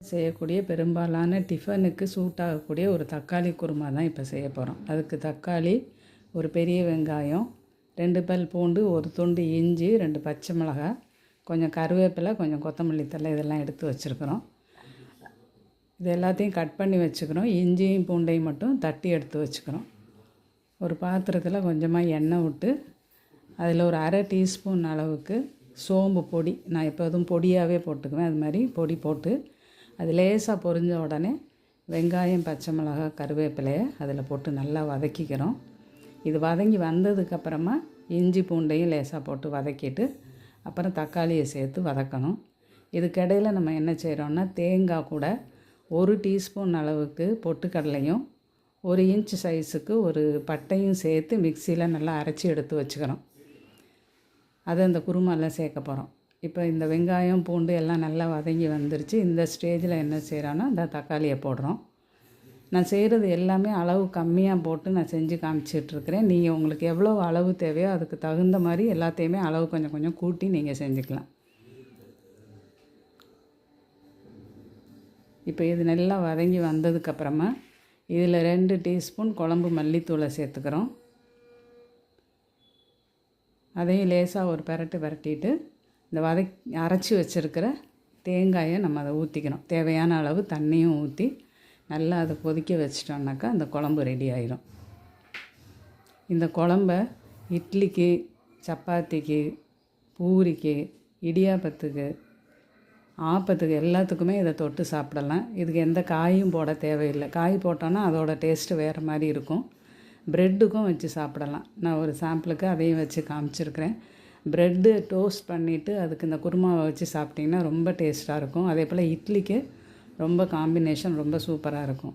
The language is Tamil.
செய்யக்கூடிய பெரும்பாலான டிஃபனுக்கு சூட் ஆகக்கூடிய ஒரு தக்காளி குருமா தான் இப்போ செய்ய போகிறோம் அதுக்கு தக்காளி ஒரு பெரிய வெங்காயம் ரெண்டு பல் பூண்டு ஒரு துண்டு இஞ்சி ரெண்டு பச்சை மிளகாய் கொஞ்சம் கருவேப்பிலை கொஞ்சம் கொத்தமல்லி தழை இதெல்லாம் எடுத்து வச்சுருக்குறோம். இது எல்லாத்தையும் கட் பண்ணி வச்சுக்கிறோம். இஞ்சியும் பூண்டையும் மட்டும் தட்டி எடுத்து வச்சுக்கிறோம். ஒரு பாத்திரத்தில் கொஞ்சமாக எண்ணெய் விட்டு அதில் ஒரு அரை டீஸ்பூன் அளவுக்கு சோம்பு பொடி. நான் எப்போதும் பொடியாகவே போட்டுக்குவேன். அது மாதிரி பொடி போட்டு அது லேசாக பொரிஞ்ச உடனே வெங்காயம் பச்சை மிளகாய் கருவேப்பிலையை அதில் போட்டு நல்லா வதக்கிக்கிறோம். இது வதங்கி வந்ததுக்கப்புறமா இஞ்சி பூண்டையும் லேசாக போட்டு வதக்கிட்டு அப்புறம் தக்காளியை சேர்த்து வதக்கணும். இதுக்கிடையில் நம்ம என்ன செய்கிறோன்னா தேங்காய் கூட ஒரு டீஸ்பூன் அளவுக்கு பொட்டுக்கடலையும் ஒரு இன்ச் சைஸுக்கு ஒரு பட்டையும் சேர்த்து மிக்சியில் நல்லா அரைச்சி எடுத்து வச்சுக்கிறோம் அதை அந்த குருமாலாம் சேர்க்க போகிறோம் இப்போ இந்த வெங்காயம் பூண்டு எல்லாம் நல்லா வதங்கி வந்துருச்சு. இந்த ஸ்டேஜில் என்ன செய்கிறோன்னா இந்த தக்காளியை போடுறோம். நான் செய்கிறது எல்லாமே அளவு கம்மியாக போட்டு நான் செஞ்சு காமிச்சிட்ருக்கிறேன் நீங்கள் உங்களுக்கு எவ்வளோ அளவு தேவையோ அதுக்கு தகுந்த மாதிரி எல்லாத்தையுமே அளவு கொஞ்சம் கொஞ்சம் கூட்டி நீங்கள் செஞ்சுக்கலாம். இப்போ இது நல்லா வதங்கி வந்ததுக்கப்புறமா இதில் ரெண்டு டீஸ்பூன் குழம்பு மல்லித்தூளை சேர்த்துக்கிறோம். அதையும் லேசாக ஒரு பரட்டு பரட்டிட்டு இந்த வதக் அரைச்சி வச்சுருக்கிற தேங்காயை நம்ம அதை ஊற்றிக்கணும் தேவையான அளவு தண்ணியும் ஊற்றி நல்லா அதை கொதிக்க வச்சிட்டோம்னாக்கா அந்த குழம்பு ரெடி ஆயிரும். இந்த குழம்ப இட்லிக்கு சப்பாத்திக்கு பூரிக்கு இடியாப்பத்துக்கு ஆப்பத்துக்கு எல்லாத்துக்குமே இதை தொட்டு சாப்பிடலாம். இதுக்கு எந்த காயும் போட தேவையில்லை. காய் போட்டோன்னா அதோடய டேஸ்ட்டு வேறு மாதிரி இருக்கும். ப்ரெட்டுக்கும் வச்சு சாப்பிடலாம். நான் ஒரு சாம்பிளுக்கு அதையும் வச்சு காமிச்சிருக்கிறேன். ப்ரெட்டு டோஸ்ட் பண்ணிவிட்டு அதுக்கு இந்த குருமாவை வச்சு சாப்பிட்டிங்கன்னா ரொம்ப டேஸ்ட்டாக இருக்கும். அதே போல் இட்லிக்கு ரொம்ப காம்பினேஷன் ரொம்ப சூப்பராக இருக்கும்.